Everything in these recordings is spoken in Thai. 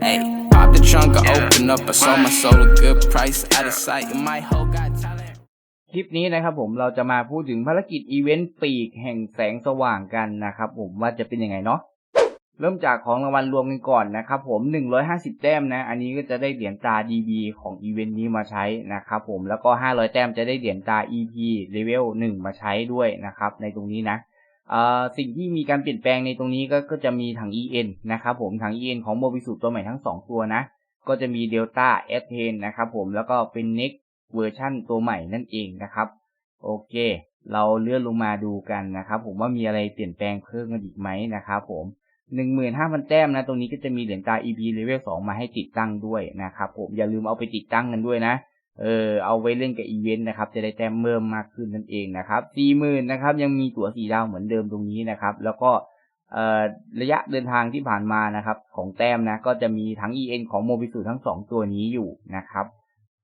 Hey, pop the trunk, I open up. I sold my soul a good price. Out of sight, and my hoe got talent. คลิปนี้นะครับผมเราจะมาพูดถึงภารกิจอีเวนต์ปีกแห่งแสงสว่างกันนะครับผมว่าจะเป็นยังไงเนาะเริ่มจากของรางวัลรวมกันก่อนนะครับผม 150 แต้มนะ อันนี้ก็จะได้เหรียญตา DB ของอีเวนต์นี้มาใช้นะครับผมแล้วก็ 500 แต้มจะได้เหรียญตา EP Level 1มาใช้ด้วยนะครับในตรงนี้นะเอ่อ สิ่งที่มีการเปลี่ยนแปลงในตรงนี้ก็ก็จะมีถัง EN นะครับผมถัง EN ของโมบิสุตัวใหม่ทั้ง 2 ตัวนะ ก็จะมี Delta a t e n นะครับผมแล้วก็เป็น Next เวอร์ชั่นตัวใหม่นั่นเองนะครับ โอเค เราเลื่อนลงมาดูกันนะครับผมว่ามีอะไรเปลี่ยนแปลงเพิ่มกันอีกไหมนะครับผม15,000 แต้มนะ ตรงนี้ก็จะมีเหรียญตา EP Level 2 มาให้ติดตั้งด้วยนะครับผมอย่าลืมเอาไปติดตั้งกันด้วยนะ เออเอาไว้เล่นกับอีเวนต์นะครับ จะได้แต้มเพิ่มมากขึ้นนั่นเองนะครับ40,000นนะครับ ยังมีตั๋วสีดาวเหมือนเดิมตรงนี้นะครับ แล้วก็เอ่อระยะเดินทางที่ผ่านมานะครับ ของแต้มนะ ก็จะมีทั้ง EN ของโมบิสุทั้ง2ตัวนี้อยู่นะครับ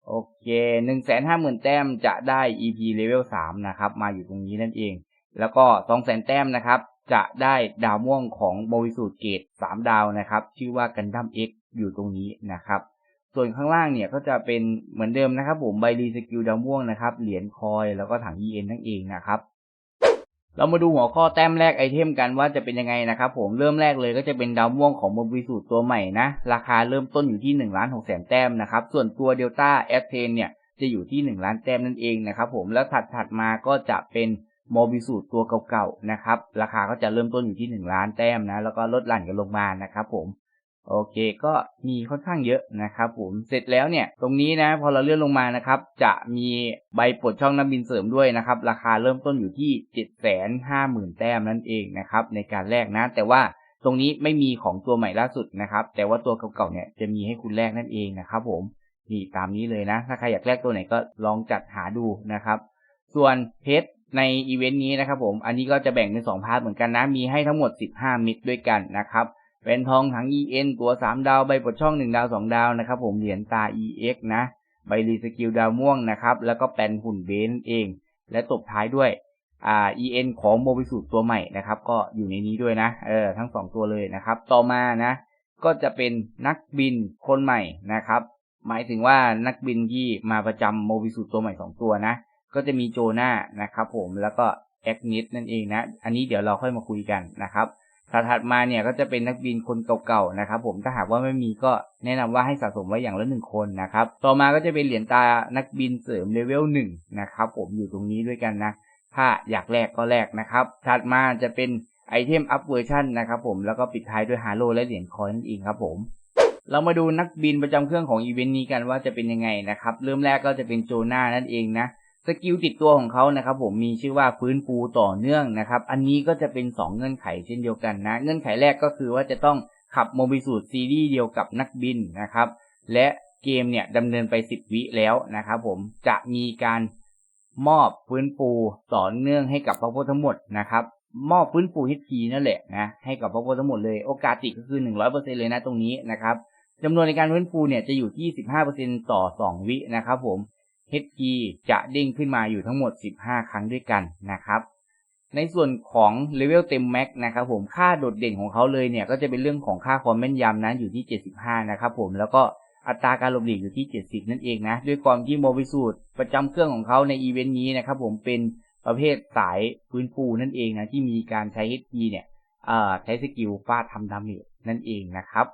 โอเคหนึ่งแสนห้าหมื่นแต้มจะได้ EP level สามนะครับ มาอยู่ตรงนี้นั่นเอง แล้วก็สองแสนแต้มนะครับ จะได้ดาวม่วงของโมวิสูตเกตสามดาวนะครับ ชื่อว่ากันดั้ม X อยู่ตรงนี้นะครับ ส่วนข้างล่างเนี่ยก็จะเป็นเหมือนเดิมนะครับผมใบรีสกิลดาวม่วงนะครับ เหรียญคอยแล้วก็ถัง EN ทั้งเองนะครับ เรามาดูหัวข้อแต้มแรกไอเทมกันว่าจะเป็นยังไงนะครับผมเริ่มแรกเลยก็จะเป็นดาวม่วงของโมบิสูตรตัวใหม่นะ ราคาเริ่มต้นอยู่ที่1นึ่งล้านหกแสนแต้มนะครับ ส่วนตัวเดลต้าแอสเทนเนี่ยจะอยู่ที่ 1 ล้านแต้มนั่นเองนะครับผมแล้วถัดถัดมาก็จะเป็นโมบิสูตรตัวเก่าๆนะครับ ราคาก็จะเริ่มต้นอยู่ที่ 1 ล้านแต้มนะ แล้วก็ลดหลั่นกันลงมานะครับผม โอเคก็มีค่อนข้างเยอะนะครับผมเสร็จแล้วเนี่ยตรงนี้นะพอเราเลื่อนลงมานะครับจะมีใบปลดช่องนักบินเสริมด้วยนะครับราคาเริ่มต้นอยู่ที่ 750,000 แต้มนั่นเองนะครับในการแลกนะ แต่ว่าตรงนี้ไม่มีของตัวใหม่ล่าสุดนะครับแต่ว่าตัวเก่าๆเนี่ยจะมีให้คุณแลกนั่นเองนะครับผมนี่ตามนี้เลยนะ ถ้าใครอยากแลกตัวไหนก็ลองจัดหาดูนะครับ ส่วนเพชรในอีเวนต์นี้นะครับผมอันนี้ก็จะแบ่งเป็น2พาร์ทเหมือนกันนะมีให้ทั้งหมด 15 มิตรด้วยกันนะครับ เป็นทองถัง EN ตัว3ดาวใบปลดช่อง1ดาว2ดาวนะครับ ผมเหรียญตา EX นะ ใบรีสกิลดาวม่วงนะครับ แล้วก็แปนหุ่นเบนเอง และตบท้ายด้วยอ่า EN ของโมบิสูตตัวใหม่นะครับ ก็อยู่ในนี้ด้วยนะ เออ ทั้ง2ตัวเลยนะครับ ต่อมานะ ก็จะเป็นนักบินคนใหม่นะครับ หมายถึงว่านักบินที่มาประจำโมบิสูตตัวใหม่2ตัวนะ ก็จะมีโจนานะครับ ผม แล้วก็แอคนิดนั่นเองนะ อันนี้เดี๋ยวเราค่อยมาคุยกันนะครับ ถัดมาเนี่ยก็จะเป็นนักบินคนเก่าๆนะครับ ผมถ้าหากว่าไม่มีก็แนะนำว่าให้สะสมไว้อย่างละหนึ่งคนนะครับ ต่อมาก็จะเป็นเหรียญตานักบินเสริมเลเวลหนึ่งนะครับ ผมอยู่ตรงนี้ด้วยกันนะ ถ้าอยากแลกก็แลกนะครับ ถัดมาจะเป็นไอเทมอัพเวอร์ชันนะครับ ผมแล้วก็ปิดท้ายด้วยฮาโลและเหรียญคอยนั่นเองครับผมเรามาดูนักบินประจำเครื่องของอีเวนต์นี้กันว่าจะเป็นยังไงนะครับ เริ่มแรกก็จะเป็นโจนานั่นเองนะ สกิลติดตัวของเขานะครับผมมีชื่อว่าฟื้นฟูต่อเนื่องนะครับ อันนี้ก็จะเป็น 2 เงื่อนไขเช่นเดียวกันนะ เงื่อนไขแรกก็คือว่าจะต้องขับโมบิสูตซีรีส์เดียวกับนักบินนะครับ และเกมเนี่ยดำเนินไป 10 วิแล้วนะครับผมจะมีการมอบฟื้นฟูต่อเนื่องให้กับพวกทั้งหมดนะครับ มอบฟื้นฟูฮิตทีนั่นแหละนะให้กับพวกทั้งหมดเลยโอกาสติดก็คือ 100%เลยนะตรงนี้นะครับจำนวนในการฟื้นฟูเนี่ยจะอยู่ที่ 15%ต่อ 2 วินะครับผม HP จะเด้งขึ้นมาอยู่ทั้งหมด 15 ครั้งด้วยกันนะครับ ในส่วนของเลเวลเต็มแม็กนะครับผมค่าโดดเด่นของเขาเลยเนี่ยก็จะเป็นเรื่องของค่าความแม่นยำนั้นอยู่ที่ 75 นะครับผมแล้วก็อัตราการหลบหลีกอยู่ที่ 70 นั่นเองนะ ด้วยความที่โมบิสูตรประจำเครื่องของเขาในอีเวนต์นี้นะครับผมเป็นประเภทสายฟื้นฟูนั่นเองนะที่มีการใช้ HP เนี่ยใช้สกิลฟาดทำดาเมจนั่นเองนะครับ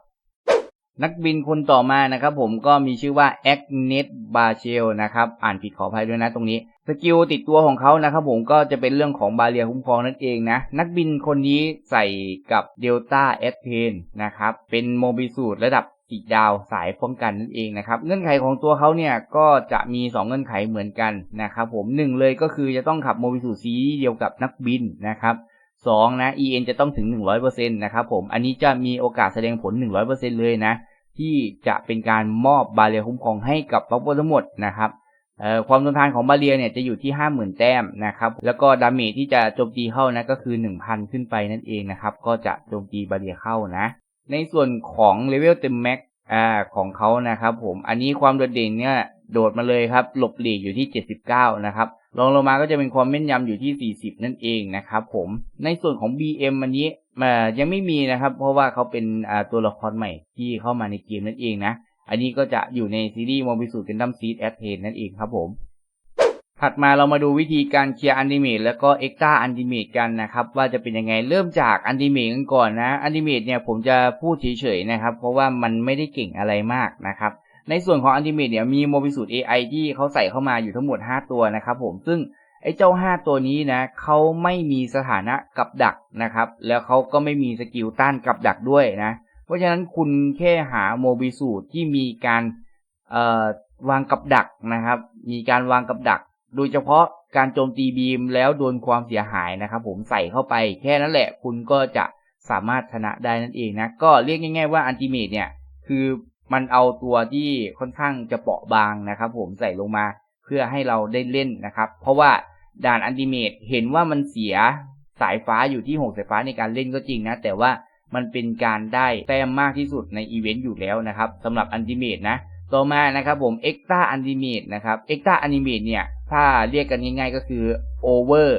นักบินคนต่อมานะครับผมก็มีชื่อว่า a g n e t b a r c h e l นะครับอ่านผิดขออภัยด้วยนะตรงนี้ สกิลติดตัวของเขานะครับผมก็จะเป็นเรื่องของบาเรียคุ้มครองนั่นเองนะ นักบินคนนี้ใส่กับ Delta a t e n นนะครับเป็นโมบิสูตรระดับสีดาวสายป้องกันนั่นเองนะครับเงื่อนไขของตัวเขาเนี่ยก็จะมี 2 เงื่อนไขเหมือนกันนะครับผมหนึ่งเลยก็คือจะต้องขับโมบิสูตซีเดียวกับนักบินนะครับสองนะ EN จะต้องถึง 100%นะครับผม อันนี้จะมีโอกาสแสดงผล 100%เลยนะ ที่จะเป็นการมอบบาเรียคุ้มครองให้กับท็อปทั้งหมดนะครับความทนทานของบาเรียเนี่ยจะอยู่ที่ 50,000 แต้มนะครับแล้วก็ดาเมจที่จะโจมตีเข้านะก็คือ 1,000 ขึ้นไปนั่นเองนะครับก็จะโจมตีบาเรียเข้านะ ในส่วนของเลเวลเต็มแม็กอ่าของเขานะครับผมอันนี้ความโดดเด่นเนี่ยโดดมาเลยครับหลบหลีกอยู่ที่ 79 นะครับรองลงมาก็จะเป็นความแม่นยำอยู่ที่ 40 นั่นเองนะครับผมในส่วนของ BM อันนี้เอ่ยังไม่มีนะครับ เพราะว่าเขาเป็นตัวละครใหม่ที่เข้ามาในเกมนั่นเองนะ อันนี้ก็จะอยู่ในซีรีส์ Mobile Suit Gundam Seed a t t a i n นั่นเองครับผม ถัดมาเรามาดูวิธีการเคลียร์อันติเมตแล้วก็เอ็กตาอันติเมตกันนะครับ ว่าจะเป็นยังไงเริ่มจากอันติเมตกันก่อนนะอันติเมตเนี่ยผมจะพูดเฉยๆนะครับ เพราะว่ามันไม่ได้เก่งอะไรมากนะครับในส่วนของอันติเมตเนี่ยมีโมบิสูตร AI ที่เขาใส่เข้ามาอยู่ทั้งหมด 5 ตัวนะครับผมซึ่ง ไอ้เจ้า 5 ตัวนี้นะเขาไม่มีสถานะกับดักนะครับ แล้วเขาก็ไม่มีสกิลต้านกับดักด้วยนะ เพราะฉะนั้นคุณแค่หาโมบิสูตรที่มีการวางกับดักนะครับ มีการวางกับดัก โดยเฉพาะการโจมตีบีมแล้วโดนความเสียหายนะครับ ผมใส่เข้าไปแค่นั้นแหละ คุณก็จะสามารถชนะได้นั่นเองนะ ก็เรียกง่าย ๆว่าอันติเมตเนี่ย คือมันเอาตัวที่ค่อนข้างจะเปราะบางนะครับ ผมใส่ลงมาเพื่อให้เราได้เล่นนะครับ เพราะว่า ด่านอันติเมตเห็นว่ามันเสียสายฟ้าอยู่ที่ 6 สายฟ้าในการเล่นก็จริงนะ แต่ว่ามันเป็นการได้แต้มมากที่สุดในอีเวนต์อยู่แล้วนะครับสำหรับอันติเมตนะ ต่อมานะครับผม Extra Animate นะครับ Extra Animate เมตเนี่ยถ้าเรียกกันง่ายๆก็คือ Over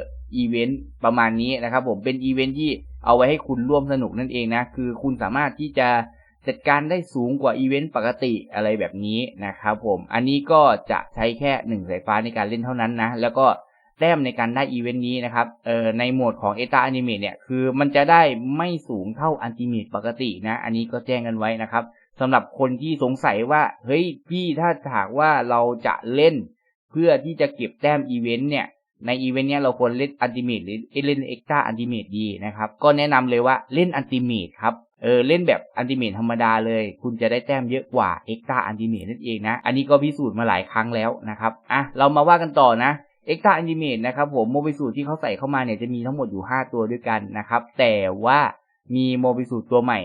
Event ประมาณนี้นะครับผมเป็นอีเวนต์ที่เอาไว้ให้คุณร่วมสนุกนั่นเองนะ คือคุณสามารถที่จะจัดการได้สูงกว่าอีเวนต์ปกติอะไรแบบนี้นะครับผม อันนี้ก็จะใช้แค่ 1 สายฟ้าในการเล่นเท่านั้นนะ แล้วก็ แต้มในการได้อีเวนต์นี้นะครับ เอ่อ ในโหมดของ Extra Animate เนี่ย คือมันจะได้ไม่สูงเท่า Ultimate ปกตินะ อันนี้ก็แจ้งกันไว้นะครับสำหรับคนที่สงสัยว่า เฮ้ย พี่ถ้าหากว่าเราจะเล่น เพื่อที่จะเก็บแต้มอีเวนต์เนี่ย ในอีเวนต์เนี้ยเราควรเล่นอันติเมตหรือเล่นเอ็กซ์ต้าอันติเมตดีนะครับ ก็แนะนำเลยว่าเล่นอันติเมตครับ เออ เล่นแบบอันติเมตธรรมดาเลย คุณจะได้แต้มเยอะกว่าเอ็กซ์ต้าอันติเมตนั่นเองนะ อันนี้ก็พิสูจน์มาหลายครั้งแล้วนะครับ อะ เรามาว่ากันต่อนะ เอ็กซ์ตร้าอันติเมตนะครับผมโมบิสูที่เขาใส่เข้ามาเนี่ยจะมีทั้งหมดอยู่ 5 ตัวด้วยกันนะครับ แต่ว่ามีโมบิสูตัวใหม่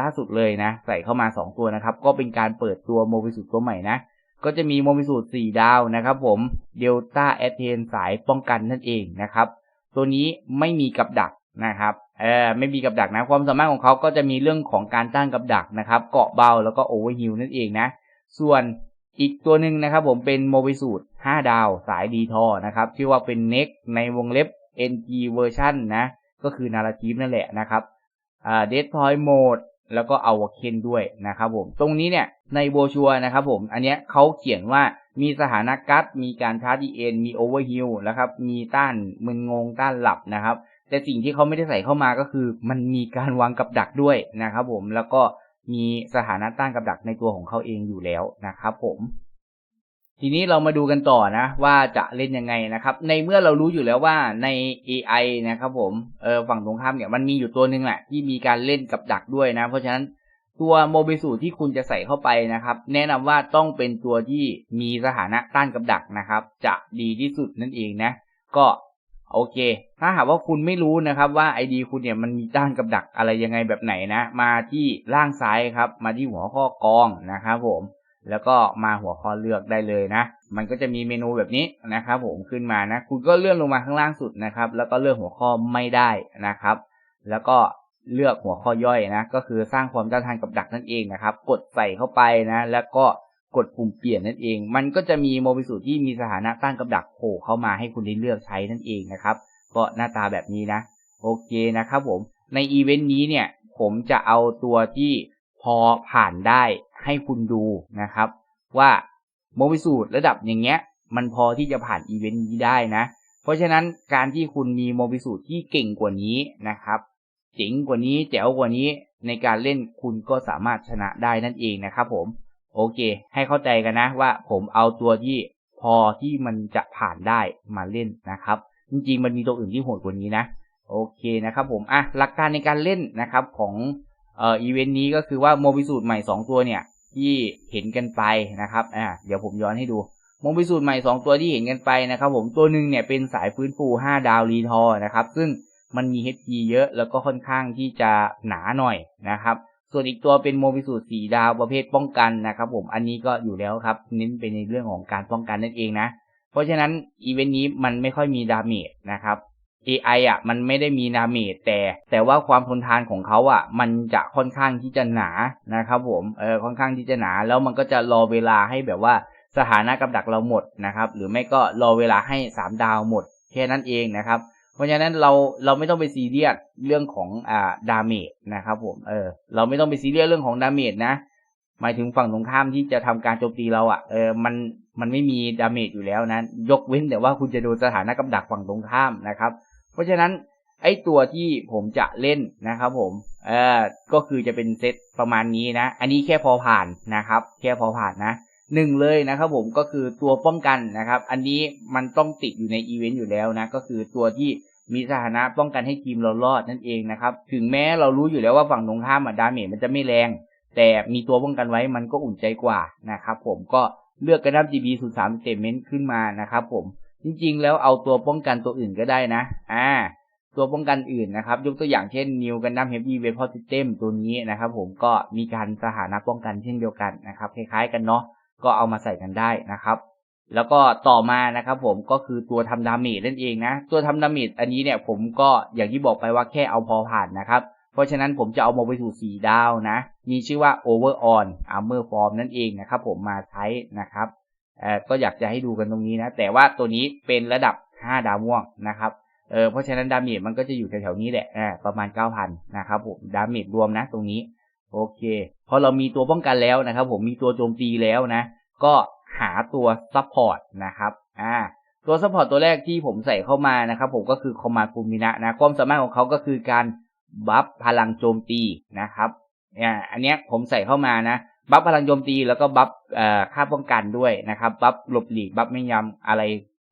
ล่าสุดเลยนะ ใส่เข้ามา 2 ตัวนะครับ ก็เป็นการเปิดตัวโมบิสูตัวใหม่นะ ก็จะมีโมบิสูตร4ดาวนะครับผมเดลต้าแอเทนสายป้องกันนั่นเองนะครับ ตัวนี้ไม่มีกับดักนะครับเออไม่มีกับดักนะ ความสามารถของเขาก็จะมีเรื่องของการต้านกับดักนะครับ เกาะเบาแล้วก็โอเวอร์ฮิลนั่นเองนะ ส่วน อีกตัวหนึ่งนะครับผมเป็นโมบิสูตร5ดาวสายดีทอนะครับ ชื่อว่าเป็น n e x ในวงเล็บ NG version นะ ก็คือนาราทีฟนั่นแหละนะครับเดททอยโหมดแล้วก็เอาวเคนด้วยนะครับผม ตรงนี้เนี่ยในโบชัวนะครับผม อันเนี้ยเขาเขียนว่ามีสถานะกัดมีการชาร์จดีเอ็นมีโอเวอร์ฮิลนะครับ มีต้านมึนงงต้านหลับนะครับ แต่สิ่งที่เขาไม่ได้ใส่เข้ามาก็คือ มันมีการวางกับดักด้วยนะครับผม แล้วก็ มีสถานะต้านกับดักในตัวของเขาเองอยู่แล้วนะครับผม ทีนี้เรามาดูกันต่อนะ ว่าจะเล่นยังไงนะครับ ในเมื่อเรารู้อยู่แล้วว่าใน AI นะครับ ผมเออฝั่งตรงข้ามเนี่ยมันมีอยู่ตัวหนึ่งแหละที่มีการเล่นกับดักด้วยนะ เพราะฉะนั้นตัวโมบิสูที่คุณจะใส่เข้าไปนะครับ แนะนำว่าต้องเป็นตัวที่มีสถานะต้านกับดักนะครับ จะดีที่สุดนั่นเองนะ ก็ โอเค ถ้าหากว่าคุณไม่รู้นะครับว่า ID คุณเนี่ยมันมีต้านกับดักอะไรยังไงแบบไหนนะ มาที่ล่างซ้ายครับ มาที่หัวข้อกองนะครับผม แล้วก็มาหัวข้อเลือกได้เลยนะ มันก็จะมีเมนูแบบนี้นะครับผมขึ้นมานะ คุณก็เลื่อนลงมาข้างล่างสุดนะครับ แล้วก็เลือกหัวข้อไม่ได้นะครับ แล้วก็เลือกหัวข้อย่อยนะ ก็คือสร้างความต้านทานกับดักนั่นเองนะครับ กดใส่เข้าไปนะ แล้วก็ กดปุ่มเปลี่ยนนั่นเอง มันก็จะมีโมบิสูที่มีสถานะต้านกับดักโผล่เข้ามาให้คุณได้เลือกใช้นั่นเองนะครับ ก็หน้าตาแบบนี้นะ โอเคนะครับผม ในอีเวนต์นี้เนี่ย ผมจะเอาตัวที่พอผ่านได้ให้คุณดูนะครับ ว่าโมบิสูตรระดับอย่างเงี้ย มันพอที่จะผ่านอีเวนต์นี้ได้นะ เพราะฉะนั้นการที่คุณมีโมบิสูตรที่เก่งกว่านี้นะครับเจ๋งกว่านี้แจ๋วกว่านี้ในการเล่นคุณก็สามารถชนะได้นั่นเองนะครับผม โอเค ให้เข้าใจกันนะว่าผมเอาตัวที่พอที่มันจะผ่านได้มาเล่นนะครับ จริงๆ มันมีตัวอื่นที่โหดกว่านี้นะ โอเคนะครับผม อะ หลักการในการเล่นนะครับของเอ่ออีเวนต์นี้ก็คือว่าโมบิสูตรใหม่ 2 ตัวเนี่ย ที่เห็นกันไปนะครับ อะเดี๋ยวผมย้อนให้ดูโมบิสูตรใหม่ 2 ตัวที่เห็นกันไปนะครับ ผม ตัวหนึ่งเนี่ยเป็นสายฟื้นฟู 5 ดาวรีทอนะครับ ซึ่งมันมี HP เยอะแล้วก็ค่อนข้างที่จะหนาหน่อยนะครับ ส่วนอีกตัวเป็นโมบิสูตร4ดาวประเภทป้องกันนะครับ ผมอันนี้ก็อยู่แล้วครับ เน้นไปในเรื่องของการป้องกันนั่นเองนะ เพราะฉะนั้นอีเวนต์นี้มันไม่ค่อยมีดาเมจนะครับ AI อะมันไม่ได้มีดาเมจแต่ แต่ว่าความทนทานของเขาอะ มันจะค่อนข้างที่จะหนานะครับ ผมเออค่อนข้างที่จะหนา แล้วมันก็จะรอเวลาให้แบบว่าสถานะกับดักเราหมดนะครับ หรือไม่ก็รอเวลาให้ 3 ดาวหมด แค่นั้นเองนะครับ ราะราะฉะนั้นเราเราไม่ต้องไปซีเรียสเรื่องของอ่าดาเมจนะครับผมเออเราไม่ต้องไปซีเรียสเรื่องของดาเมจนะหมายถึงฝั่งตรงข้ามที่จะทำการโจมตีเราอะ่ะเออมันมันไม่มีดาเมจอยู่แล้วนะ ยกเว้นแต่ว่าคุณจะโดนสถานะกับดักฝั่งตรงข้ามนะครับ เพราะฉะนั้นไอตัวที่ผมจะเล่นนะครับผมเออก็คือจะเป็นเซตประมาณนี้นะ อันนี้แค่พอผ่านนะครับ แค่พอผ่านนะหนึ่งเลยนะครับผมก็คือตัวป้องกันนะครับ อันนี้มันต้องติดอยู่ในอีเวนต์อยู่แล้วนะ ก็คือตัวที่ มีสถานะป้องกันให้ทีมเรารอดนั่นเองนะครับ ถึงแม้เรารู้อยู่แล้วว่าฝั่งตรงข้ามอะดาเมจมันจะไม่แรง แต่มีตัวป้องกันไว้มันก็อุ่นใจกว่านะครับผมก็เลือกกระดับ GB 0 3 Statement ขึ้นมานะครับผมจริงๆ แล้วเอาตัวป้องกันตัวอื่นก็ได้นะ อ่า ตัวป้องกันอื่นนะครับ ยกตัวอย่างเช่น New Gundam Heavy Weapon System ตัวนี้นะครับ ผมก็มีการสถานะป้องกันเช่นเดียวกันนะครับ คล้ายๆกันเนาะก็เอามาใส่กันได้นะครับ แล้วก็ต่อมานะครับผมก็คือตัวทำดาเมจนั่นเองนะ ตัวทำดาเมจอันนี้เนี่ยผมก็อย่างที่บอกไปว่าแค่เอาพอผ่านนะครับ เพราะฉะนั้นผมจะเอามาไปสู่4ดาวนะ มีชื่อว่า Overon Armor Form นั่นเองนะครับผมมาใช้นะครับเออก็อยากจะให้ดูกันตรงนี้นะ แต่ว่าตัวนี้เป็นระดับ 5 ดาวม่วงนะครับเออเพราะฉะนั้นดาเมจมันก็จะอยู่แถวๆนี้แหละอ่าประมาณ 9,000 นะครับผมดาเมจรวมนะตรงนี้ โอเค พอเรามีตัวป้องกันแล้วนะครับ ผมมีตัวโจมตีแล้วนะ ก็ หาตัวซัพพอร์ตนะครับอ่าตัวซัพพอร์ตตัวแรกที่ผมใส่เข้ามานะครับ ผมก็คือคอมมานด์ฟูมินะนะความสามารถของเขาก็คือการบัฟพลังโจมตีนะครับอ่าอันเนี้ยผมใส่เข้ามานะบัฟพลังโจมตีแล้วก็บัฟเอ่อค่าป้องกันด้วยนะครับบัฟหลบหลีกบัฟไม่ยำอะไร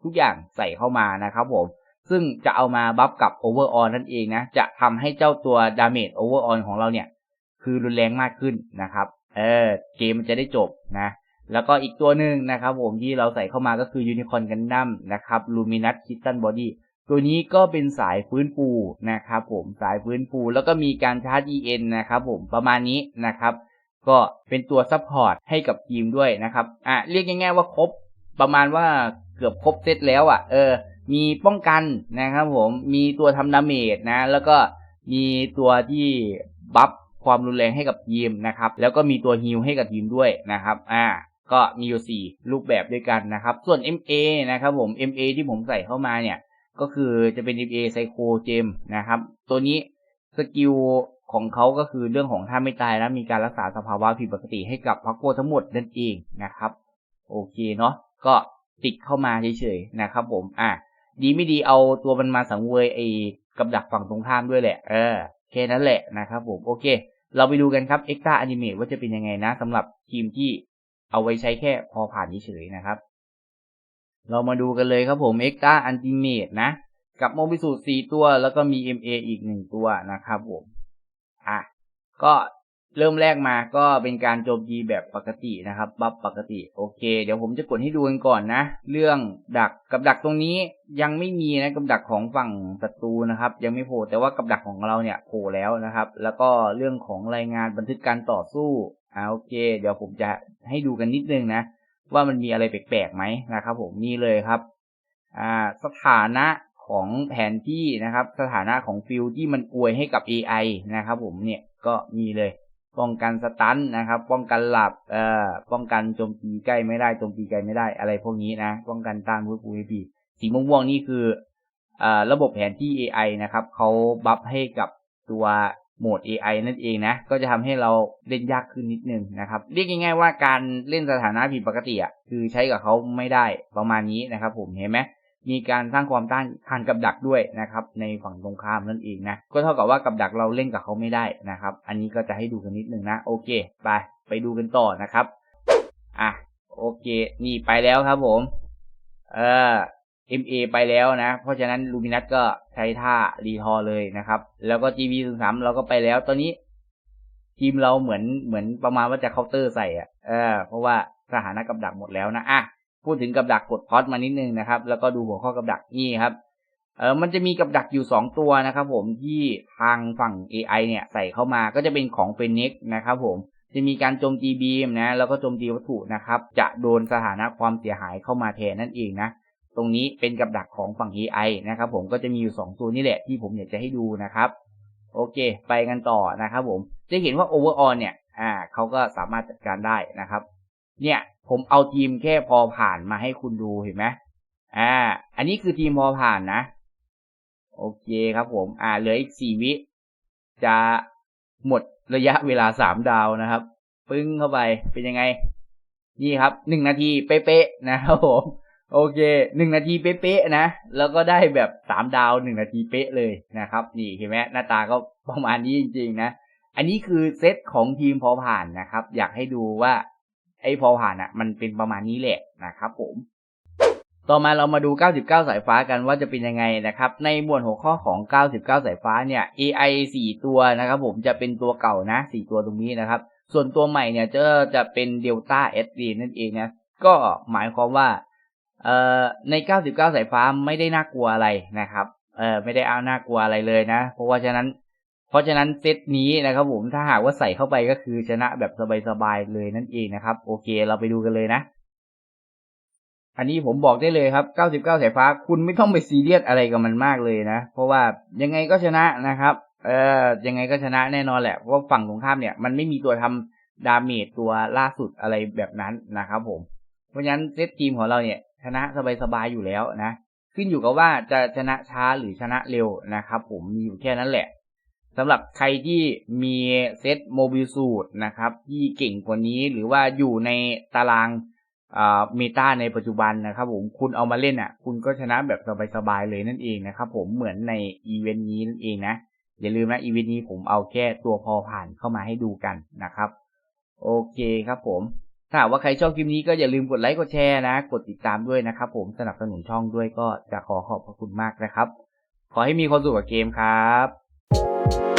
ทุกอย่างใส่เข้ามานะครับผมซึ่งจะเอามาบัฟกับโอเวอร์ออนนั่นเองนะ จะทำให้เจ้าตัวดาเมจโอเวอร์ออนของเราเนี่ย คือรุนแรงมากขึ้นนะครับ เออเกมมันจะได้จบนะ แล้วก็อีกตัวหนึ่งนะครับผมที่เราใส่เข้ามาก็คือยูนิคอนกันดั้มนะครับลูมินัสคิตตันบอดี้ตัวนี้ก็เป็นสายฟื้นฟูนะครับผมสายฟื้นฟูแล้วก็มีการชาร์จ EN นะครับผมประมาณนี้นะครับ ก็เป็นตัวซัพพอร์ตให้กับทีมด้วยนะครับอะเรียกง่ายๆว่าครบประมาณว่าเกือบครบเซตแล้วอะ เออ มีป้องกันนะครับผมมีตัวทำดาเมจนะ แล้วก็มีตัวที่บัฟความรุนแรงให้กับทีมนะครับ แล้วก็มีตัวฮิลให้กับทีมด้วยนะครับ อ่า ก็มีอยู่ 4 รูปแบบด้วยกันนะครับ ส่วน MA นะครับผม MA ที่ผมใส่เข้ามาเนี่ย ก็คือจะเป็น MA Psycho Gem นะครับ ตัวนี้สกิลของเขาก็คือเรื่องของถ้าไม่ตายแล้วมีการรักษาสภาวะผิดปกติให้กับพักโกทั้งหมดนั่นเองนะครับ โอเคเนาะก็ติดเข้ามาเฉยๆนะครับผม อ่าดีไม่ดีเอาตัวมันมาสังเวยไอ้กับดักฝั่งตรงข้ามด้วยแหละ เออแค่นั้นแหละนะครับผม โอเค เราไปดูกันครับ Extra Animate ว่าจะเป็นยังไงนะสำหรับทีมที่ เอาไว้ใช้แค่พอผ่านเฉยๆนะครับ เรามาดูกันเลยครับผม Extra Animate นะ กับโมบิสูตร4ตัว แล้วก็มี MA อีก 1 ตัวนะครับผม อะ ก็เริ่มแรกมาก็เป็นการโจมตีแบบปกตินะครับ บัฟปกติ โอเค เดี๋ยวผมจะกดให้ดูกันก่อนนะ เรื่องดักกับดักตรงนี้ยังไม่มีนะกับดักของฝั่งศัตรูนะครับ ยังไม่โผล่แต่ว่ากับดักของเราเนี่ยโผล่แล้วนะครับ แล้วก็เรื่องของรายงานบันทึกการต่อสู้ อ่าโอเค เดี๋ยวผมจะให้ดูกันนิดนึงนะ ว่ามันมีอะไรแปลกๆไหมนะครับ ผมนี่เลยครับอ่าสถานะของแผนที่นะครับ สถานะของฟิลที่มันอวยให้กับ AI นะครับ ผมเนี่ยก็มีเลย ป้องกันสตันนะครับ ป้องกันหลับเอ่อป้องกันโจมตีใกล้ไม่ได้โจมตีไกลไม่ได้อะไรพวกนี้นะ ป้องกันต้านวูฟูพีสีม่วงๆนี่คืออ่าระบบแผนที่ AI นะครับเขาบัฟให้กับตัว โหมด AI นั่นเองนะ ก็จะทำให้เราเล่นยากขึ้นนิดนึงนะครับ เรียกง่ายๆว่าการเล่นสถานะผิดปกติอะคือใช้กับเขาไม่ได้ประมาณนี้นะครับผมเห็นไหมมีการสร้างความต้านทานกับดักด้วยนะครับ ในฝั่งตรงข้ามนั่นเองนะ ก็เท่ากับว่ากับดักเราเล่นกับเขาไม่ได้นะครับ อันนี้ก็จะให้ดูกันนิดนึงนะ โอเค ไป ไปดูกันต่อนะครับ อะ โอเค นี่ไปแล้วครับผม เออ MA ไปแล้วนะ เพราะฉะนั้นลูมินัสก็ใช้ท่ารีทอเลยนะครับ แล้วก็ GB 0 3เราก็ไปแล้ว ตอนนี้ ทีมเราเหมือนเหมือนประมาณว่าจะเคาน์เตอร์ใส่อะเออเพราะว่าสถานะกับดักหมดแล้วนะอะพูดถึงกับดักกดพอดมานิดนึงนะครับ แล้วก็ดูหัวข้อกับดักนี่ครับเออมันจะมีกับดักอยู่ 2 ตัวนะครับ ผมที่ทางฝั่ง AI เนี่ยใส่เข้ามาก็จะเป็นของเฟนิกนะครับ ผมจะมีการโจมตีบีมนะ แล้วก็โจมตีวัตถุนะครับ จะโดนสถานะความเสียหายเข้ามาแทนนั่นเองนะ ตรงนี้เป็นกับดักของฝั่ง AI นะครับผมก็จะมีอยู่ 2 ตัวนี่แหละที่ผมอยากจะให้ดูนะครับ โอเค ไปกันต่อนะครับผมจะเห็นว่า overall เนี่ยอ่าเขาก็สามารถจัดการได้นะครับ เนี่ยผมเอาทีมแค่พอผ่านมาให้คุณดูเห็นไหมอ่า อันนี้คือทีมพอผ่านนะโโอเคครับผม อ่าเหลืออีกสี่วิ จะหมดระยะเวลาสามดาวนะครับ ปึ้งเข้าไปเป็นยังไง นี่ครับหนึ่งนาทีเป๊ะๆนะครับผม โอเคหนึ่งนาทีเป๊ะๆนะ แล้วก็ได้แบบสามดาวหนึ่งนาทีเป๊ะเลยนะครับ นี่เห็นไหมหน้าตาก็ประมาณนี้จริง ๆ นะ อันนี้คือเซตของทีมพอผ่านนะครับ อยากให้ดูว่า ไอ้พอผ่านอะ มันเป็นประมาณนี้แหละนะครับผม ต่อมาเรามาดู 99 สายฟ้ากันว่าจะเป็นยังไงนะครับ ในหมวดหัวข้อของ 99 สายฟ้าเนี่ย AI 4 ตัวนะครับ ผมจะเป็นตัวเก่านะ 4 ตัวตรงนี้นะครับ ส่วนตัวใหม่เนี่ยจะจะเป็น Delta SD นั่นเองนะก็หมายความว่า เอ่อใน 99 สายฟ้าไม่ได้น่ากลัวอะไรนะครับ เออไม่ได้เอาน่ากลัวอะไรเลยนะ เพราะว่าฉะนั้น เพราะฉะนั้นเซตนี้นะครับผมถ้าหากว่าใส่เข้าไปก็คือชนะแบบสบายๆเลยนั่นเองนะครับ โอเคเราไปดูกันเลยนะ อันนี้ผมบอกได้เลยครับ 99 สายฟ้าคุณไม่ต้องไปซีเรียสอะไรกับมันมากเลยนะ เพราะว่ายังไงก็ชนะนะครับ เออยังไงก็ชนะแน่นอนแหละเพราะฝั่งตรงข้ามเนี่ยมันไม่มีตัวทำดาเมจตัวล่าสุดอะไรแบบนั้นนะครับผม เพราะฉะนั้นเซตทีมของเราเนี่ย ชนะสบายๆอยู่แล้วนะ ขึ้นอยู่กับว่าจะชนะช้าหรือชนะเร็วนะครับ ผมมีอยู่แค่นั้นแหละสำหรับใครที่มีเซตโมบิลสูตรนะครับ ที่เก่งกว่านี้หรือว่าอยู่ในตารางเมตาในปัจจุบันนะครับ ผมคุณเอามาเล่นอะ คุณก็ชนะแบบสบายๆเลยนั่นเองนะครับ ผมเหมือนในอีเวนต์นี้นั่นเองนะอย่าลืมนะอีเวนต์นี้ผมเอาแค่ตัวพอผ่านเข้ามาให้ดูกันนะครับ โอเคครับผม ถ้าว่าใครชอบคลิปนี้ก็อย่าลืมกดไลค์กดแชร์นะ กดติดตามด้วยนะครับ ผมสนับสนุนช่องด้วยก็จะขอขอบพระคุณมากนะครับ ขอให้มีความสุขกับเกมครับ